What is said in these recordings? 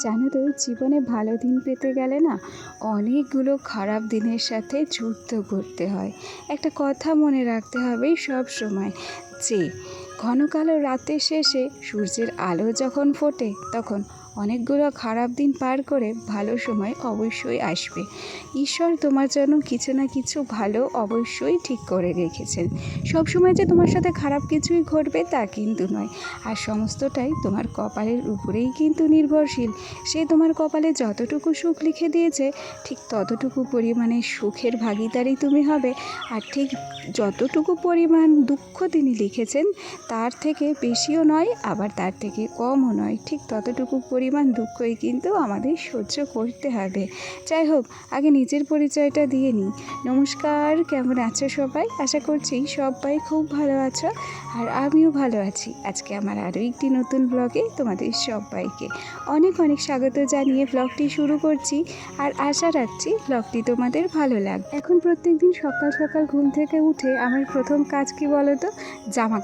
জানো তো, জীবনে ভালো দিন পেতে গেলে না অনেকগুলো খারাপ দিনের সাথে যুদ্ধ করতে হয়। একটা কথা মনে রাখতে হবে সব সময় যে ঘন কালো রাতের শেষে সূর্যের আলো যখন ফোটে, তখন অনেকগুলো খারাপ দিন পার করে ভালো সময় অবশ্যই আসবে। ঈশ্বর তোমার জন্য কিছু না কিছু ভালো অবশ্যই ঠিক করে রেখেছেন। সব সময় যে তোমার সাথে খারাপ কিছুই ঘটবে তা কিন্তু নয়। আর সমস্তটাই তোমার কপালের উপরেই কিন্তু নির্ভরশীল। সে তোমার কপালে যতটুকু সুখ লিখে দিয়েছে, ঠিক ততটুকু পরিমাণে সুখের ভাগিদারি তুমি হবে। আর ঠিক যতটুকু পরিমাণ দুঃখ তিনি লিখেছেন তার থেকে বেশিও নয়, আবার তার থেকে কমও নয়। ঠিক ততটুকু পরিমাণ দুঃখই কিন্তু আমাদের সহ্য করতে হবে। যাই হোক, আগে নিজের পরিচয়টা দিয়ে নিই। নমস্কার, কেমন আছো সবাই? আশা করছি সবাই খুব ভালো আছো আর আমিও ভালো আছি। আজকে আমার আরও একটি নতুন ব্লগে তোমাদের সবাইকে অনেক অনেক স্বাগত জানিয়ে ব্লগটি শুরু করছি আর আশা রাখছি ব্লগটি তোমাদের ভালো লাগ এখন প্রত্যেকদিন সকাল সকাল ঘুম থেকে উঠে আমার প্রথম কাজ কি বলো তো জামা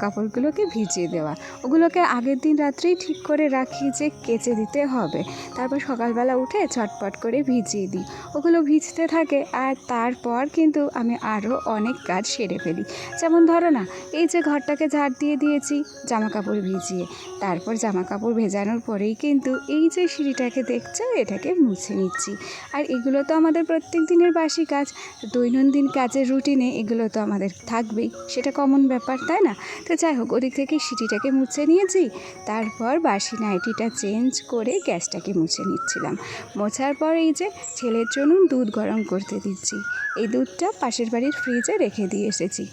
কাপড়গুলোকে ভিজিয়ে দেওয়া। ওগুলোকে আগের দিন রাত্রেই ঠিক করে রাখি যে কেচে দিতে হবে। তারপর সকালবেলা উঠে ছটপট করে ভিজিয়ে দিই। ওগুলো ভিজতে থাকে আর তারপর কিন্তু আমি আরও অনেক কাজ সেরে ফেলি। যেমন ধরো না, এই যে ঘরটাকে ঝাড় দিয়ে দিয়েছি জামা কাপড় ভিজিয়ে। তারপর জামা কাপড় ভেজানোর পরেই কিন্তু এই যে সিঁড়িটাকে দেখছ, এটাকে মুছে নিচ্ছি। আর এগুলো তো আমাদের প্রত্যেক দিনের বাসি কাজ। দৈনন্দিন কাজের রুটিনে এগুলো তো আমাদের থাকবেই। সেটা কমন ব্যাপার, তাই না? তো যাই হোক ওদিক থেকে সিটিটাকে মুছে নিয়েছি। তারপর বাসি নাইটিটা চেঞ্জ করে গ্যাসটাকে মুছে নিচ্ছিলাম। মোছার পর এই যে ছেলের জন্য দুধ গরম করতে দিচ্ছি। এই দুধটা পাশের বাড়ির ফ্রিজে রেখে দিয়ে এসেছি।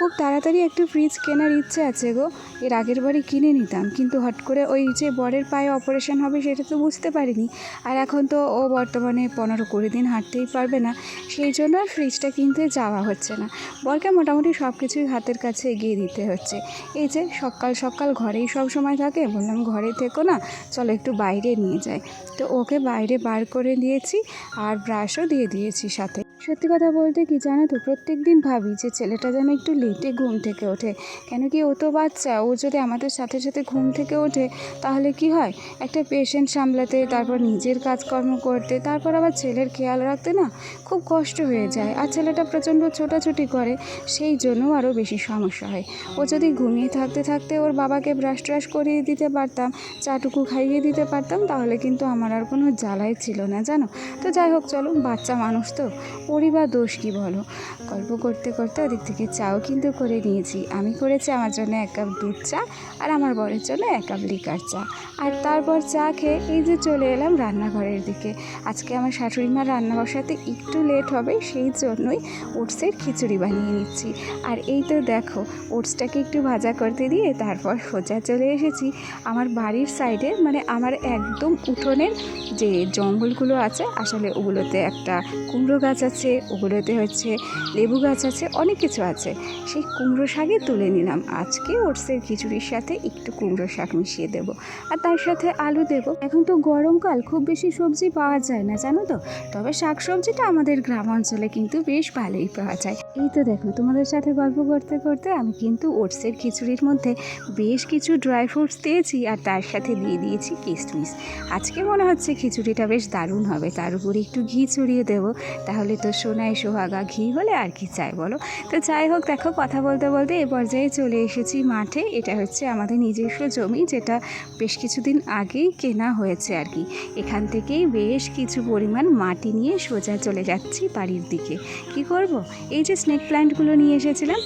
খুব তাড়াতাড়ি একটু ফ্রিজ কেনার ইচ্ছে আছে গো। এর আগের বারে কিনে নিতাম, কিন্তু হট করে ওই যে বরের পায়ে অপারেশন হবে সেটা তো বুঝতে পারিনি। আর এখন তো ও বর্তমানে পনেরো কুড়ি দিন হাঁটতেই পারবে না, সেই জন্য আর ফ্রিজটা কিনতে যাওয়া হচ্ছে না। বরকে মোটামুটি সব কিছুই হাতের কাছে এগিয়ে দিতে হচ্ছে। এই যে সকাল সকাল ঘরেই সব সময় থাকে, বললাম ঘরে থেকো না, চলো একটু বাইরে নিয়ে যাই। তো ওকে বাইরে বার করে দিয়েছি, আর ব্রাশও দিয়ে দিয়েছি সাথে। সত্যি কথা বলতে কি জানো তো প্রত্যেক দিন ভাবি যে ছেলেটা যেন একটু লেটে ঘুম থেকে ওঠে। কেন কি ও তো বাচ্চা, ও যদি আমাদের সাথে সাথে ঘুম থেকে ওঠে, তাহলে কি হয়? একটা পেশেন্ট সামলাতে, তারপর নিজের কাজকর্ম করতে, তারপর আবার ছেলের খেয়াল রাখতে না খুব কষ্ট হয়ে যায়। আর ছেলেটা প্রচণ্ড ছোটাছুটি করে, সেই জন্য আরও বেশি সমস্যা হয়। ও যদি ঘুমিয়ে থাকতে থাকতে ওর বাবাকে ব্রাশ ট্রাশ করিয়ে দিতে পারতাম, চাটুকু খাইয়ে দিতে পারতাম, তাহলে কিন্তু আমার আর কোনো জ্বালাই ছিল না, জানো? তো যাই হোক চলো বাচ্চা মানুষ তো। ওরই বা দোষ কী বলো? গল্প করতে করতে ওদিক থেকে চাও কিন্তু করে নিয়েছি। আমি করেছি আমার জন্য এক কাপ দুধ চা আর আমার বরের জন্য এক কাপ লিকার চা। আর তারপর চা খেয়ে এই যে চলে এলাম রান্নাঘরের দিকে। আজকে আমার শাশুড়ি মা রান্না বসাতে একটু লেট হবে, সেই জন্যই ওটসের খিচুড়ি বানিয়ে নিচ্ছি। আর এই তো দেখো ওটসটাকে একটু ভাজা করতে দিয়ে তারপর সোজা চলে এসেছি। আমার বাড়ির সাইডে মানে আমার একদম উঠোনের যে জঙ্গলগুলো আছে, আসলে ওগুলোতে একটা কুমড়ো গাছ আছে ওগুলোতে হচ্ছে লেবু গাছ আছে, অনেক কিছু আছে। সেই কুমড়ো শাকই তুলে নিলাম। আজকে ওটসের খিচুড়ির সাথে একটু কুমড়ো শাক মিশিয়ে দেব। আর তার সাথে আলু দেব। এখন তো গরমকাল, খুব বেশি সবজি পাওয়া যায় না, জানো তো? তবে শাক সবজিটা আমাদের গ্রাম অঞ্চলে কিন্তু বেশ ভালোই পাওয়া যায়। এই তো দেখো, তোমাদের সাথে গল্প করতে করতে আমি কিন্তু ওটসের খিচুড়ির মধ্যে বেশ কিছু ড্রাই ফ্রুটস দিয়েছি আর তার সাথে দিয়ে দিয়েছি কিশমিশ আজকে মনে হচ্ছে খিচুড়িটা বেশ দারুণ হবে। তার উপরে একটু ঘি ছড়িয়ে দেবো। তাহলে তো সোনায় সোহাগা ঘি হলে আর কি চাই বলো? তো যাই হোক, দেখো কথা বলতে বলতে এ পর্যায়ে চলে এসেছি মাঠে। এটা হচ্ছে আমাদের নিজস্ব জমি যেটা বেশ কিছুদিন আগেই কেনা হয়েছে আর কি। এখান থেকেই বেশ কিছু পরিমাণ মাটি নিয়ে সোজা চলে যাচ্ছি বাড়ির দিকে। কি করব? এই যে স্নেক প্ল্যান্টগুলো নিয়ে এসেছিলাম,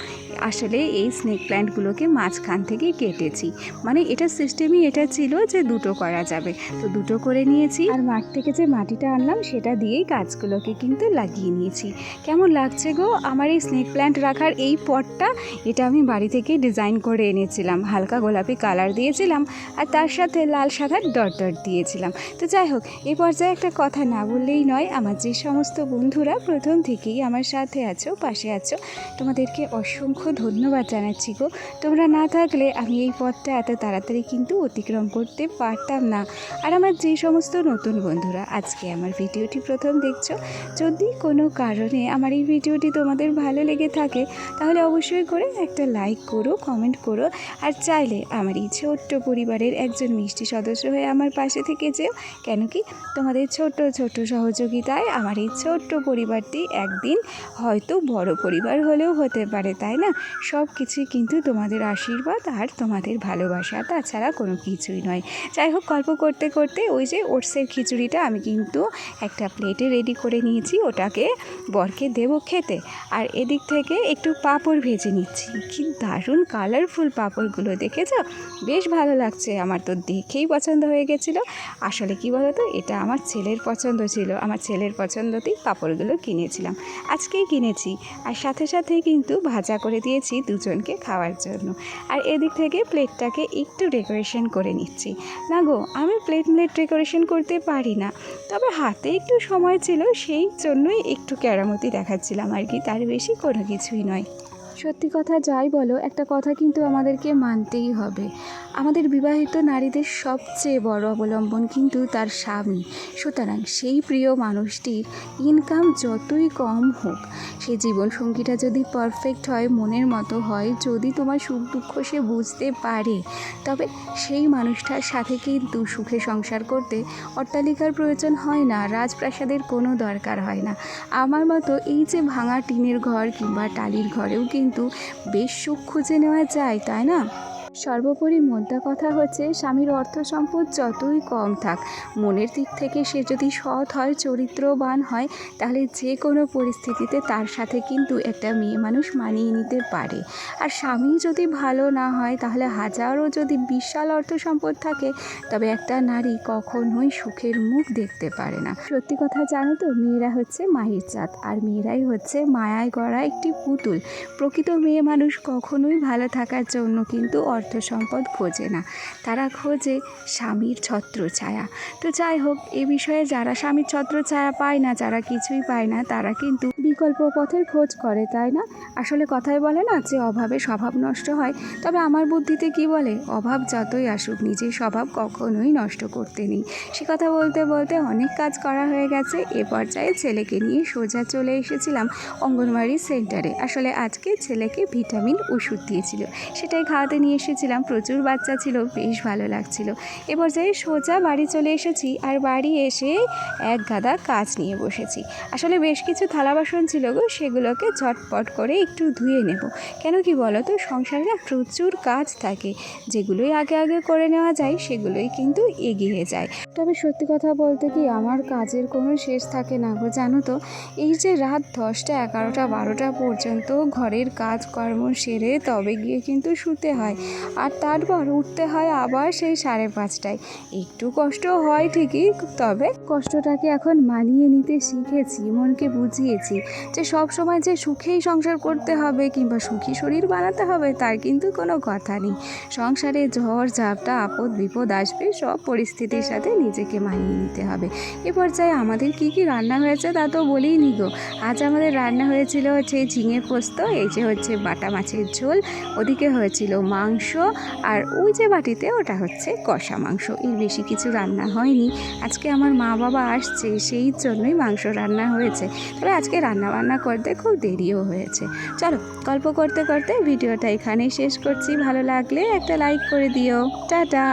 আসলে এই স্নেক প্ল্যান্টগুলোকে মাঝখান থেকে কেটেছি। মানে এটা সিস্টেমই এটা ছিল যে দুটো করা যাবে। তো দুটো করে নিয়েছি আর মাঠ থেকে যে মাটিটা আনলাম, সেটা দিয়েই গাছগুলোকে কিন্তু লাগিয়ে নিয়েছি। কেমন লাগছে গো? আমার এই স্নেক প্ল্যান্ট রাখার এই পটটা, এটা আমি বাড়ি থেকে ডিজাইন করে এনেছিলাম। হালকা গোলাপি কালার দিয়েছিলাম আর তার সাথে লাল সাদার ডট ডট দিয়েছিলাম। তো যাই হোক এই পর্যায়ে একটা কথা না বললেই নয়, আমার যে সমস্ত বন্ধুরা প্রথম থেকেই আমার সাথে আছো, পাশে আছো, তোমাদেরকে অসংখ্য ধন্যবাদ জানাচ্ছি গো। তোমরা না থাকলে আমি এই পথটা এত তাড়াতাড়ি কিন্তু অতিক্রম করতে পারতাম না। আর আমার যে সমস্ত নতুন বন্ধুরা, আজকে আমার ভিডিওটি প্রথম দেখছ। যদি কোনো কোনো কারণে আমার এই ভিডিওটি তোমাদের ভালো লেগে থাকে, তাহলে অবশ্যই করে একটা লাইক করো কমেন্ট করো, আর চাইলে আমার এই ছোট্ট পরিবারের একজন মিষ্টি সদস্য হয়ে আমার পাশে থেকে যেও। কেন কি তোমাদের ছোট্ট ছোট্ট সহযোগিতায় আমার এই ছোট্ট পরিবারটি একদিন হয়তো বড় পরিবার হলেও হতে পারে, তাই না? সব কিছুই কিন্তু তোমাদের আশীর্বাদ আর তোমাদের ভালোবাসা, তাছাড়া কোনো কিছুই নয়। যাই হোক, গল্প করতে করতে ওই যে ওটসের খিচুড়িটা আমি কিন্তু একটা প্লেটে রেডি করে নিয়েছি, ওটাকে বরকে দেবো খেতে। আর এদিক থেকে একটু পাঁপড় ভেজে নিচ্ছি। কি দারুণ কালারফুল পাঁপড়গুলো, দেখেছ? বেশ ভালো লাগছে আমার তো, দেখেই পছন্দ হয়ে গেছিল। আসলে কি বলো তো এটা আমার ছেলের পছন্দ ছিল। আমার ছেলের পছন্দতেই পাঁপড়গুলো কিনেছিলাম। আজকেই কিনেছি। আর সাথে সাথেই কিন্তু ভাজা করে দিয়েছি দুজনকে খাওয়ার জন্য। আর এদিক থেকে প্লেটটাকে একটু ডেকোরেশন করে নিচ্ছি। না গো, আমি প্লেট প্লেট ডেকোরেশন করতে পারি না। তবে হাতে একটু সময় ছিল, সেই জন্যই একটু কেরামতি দেখাচ্ছিলাম আর কি, তার বেশি কোনো কিছুই নয়। সত্যি কথা যাই বলো, একটা কথা কিন্তু আমাদেরকে মানতেই হবে। আমাদের বিবাহিত নারীদের সবচেয়ে বড় অবলম্বন কিন্তু তার স্বামী। সুতরাং সেই প্রিয় মানুষটির ইনকাম যতই কম হোক সেই জীবনসঙ্গীটা যদি পারফেক্ট হয়, মনের মতো হয়, যদি তোমার সুখ দুঃখ সে বুঝতে পারে, তবে সেই মানুষটার সাথে কিন্তু সুখে সংসার করতে অট্টালিকার প্রয়োজন হয় না, রাজপ্রাসাদের কোনো দরকার হয় না। আমার মতো এই যে ভাঙা টিনের ঘর কিংবা টালির ঘরেও কিন্তু বেশ সুখ খুঁজে নেওয়া যায়, তাই না? সর্বোপরি মোদ্দা কথা হচ্ছে, স্বামীর অর্থ সম্পদ যতই কম থাক, মনের দিক থেকে সে যদি সৎ হয়, চরিত্রবান হয়, তাহলে যে কোনো পরিস্থিতিতে তার সাথে কিন্তু একটা মেয়ে মানুষ মানিয়ে নিতে পারে। আর স্বামী যদি ভালো না হয়, তাহলে হাজারও যদি বিশাল অর্থ সম্পদ থাকে, তবে একটা নারী কখনোই সুখের মুখ দেখতে পারে না। সত্যি কথা জানো তো, মেয়েরা হচ্ছে মাহির জাত, আর মেয়েরাই হচ্ছে মায়ায় গড়া একটি পুতুল। প্রকৃত মেয়ে মানুষ কখনোই ভালো থাকার জন্য কিন্তু অর্থ সম্পদ খোঁজে না। তারা খোঁজে স্বামীর ছত্রছায়া। তো যাই হোক, এ বিষয়ে যারা স্বামীর ছত্রছায়া পায় না, যারা কিছুই পায় না, তারা কিন্তু বিকল্প পথের খোঁজ করে, তাই না? আসলে কথাই বলে না যে অভাবে স্বভাব নষ্ট হয়, তবে আমার বুদ্ধিতে কি বলে? অভাব যতই আসুক, নিজের স্বভাব কখনোই নষ্ট করতে নেই। সে কথা বলতে বলতে অনেক কাজ করা হয়ে গেছে। এ পর্যায়ে ছেলেকে নিয়ে সোজা চলে এসেছিলাম অঙ্গনওয়াড়ি সেন্টারে। আসলে আজকে ছেলেকে ভিটামিন ওষুধ দিয়েছিল। সেটাই খাওয়াতে নিয়ে এসেছিলাম। প্রচুর বাচ্চা ছিল, বেশ ভালো লাগছিল। এ পর্যায়ে সোজা বাড়ি চলে এসেছি আর বাড়ি এসে এক গাদা কাজ নিয়ে বসেছি। আসলে বেশ কিছু থালা বাসন ছিল গো, সেগুলোকে ঝটপট করে একটু ধুয়ে নেব। কেন কি বলো তো সংসারে না প্রচুর কাজ থাকে। যেগুলোই আগে আগে করে নেওয়া যায়, সেগুলোই কিন্তু এগিয়ে যায়। তবে সত্যি কথা বলতে কি আমার কাজের কোনো শেষ থাকে না গো, জানো তো? এই যে রাত দশটা, এগারোটা, বারোটা পর্যন্ত ঘরের কাজকর্ম সেরে তবে গিয়ে কিন্তু শুতে হয়। আর তারপর উঠতে হয় আবার সেই সাড়ে পাঁচটায়। একটু কষ্ট হয় ঠিকই, তবে কষ্টটাকে এখন মানিয়ে নিতে শিখেছি, মনকে বুঝিয়েছি যে সব সময় যে সুখেই সংসার করতে হবে কিংবা সুখী শরীর বানাতে হবে তার কিন্তু কোনো কথা নেই। সংসারে ঝড়, ঝাপটা আপদ বিপদ আসবে, সব পরিস্থিতির সাথে নিজেকে মানিয়ে নিতে হবে। এ পর্যায়ে আমাদের কি কি রান্না হয়েছে তা তো বলেই নি গো। আজ আমাদের রান্না হয়েছিল হচ্ছে ঝিঙে পোস্ত, এই যে হচ্ছে বাটা মাছের ঝোল, ওদিকে হয়েছিল মাংস, আর ওই যে বাটিতে ওটা হচ্ছে কষা মাংস। এর বেশি কিছু রান্না হয়নি। আজকে আমার মা বাবা আসছে, সেই জন্যই মাংস রান্না হয়েছে। তবে আজকে রান্না বান্না করতে খুব দেরিও হয়েছে। চলো, গল্প করতে করতে ভিডিওটা এখানেই শেষ করছি। ভালো লাগলে একটা লাইক করে দিও। টাটা!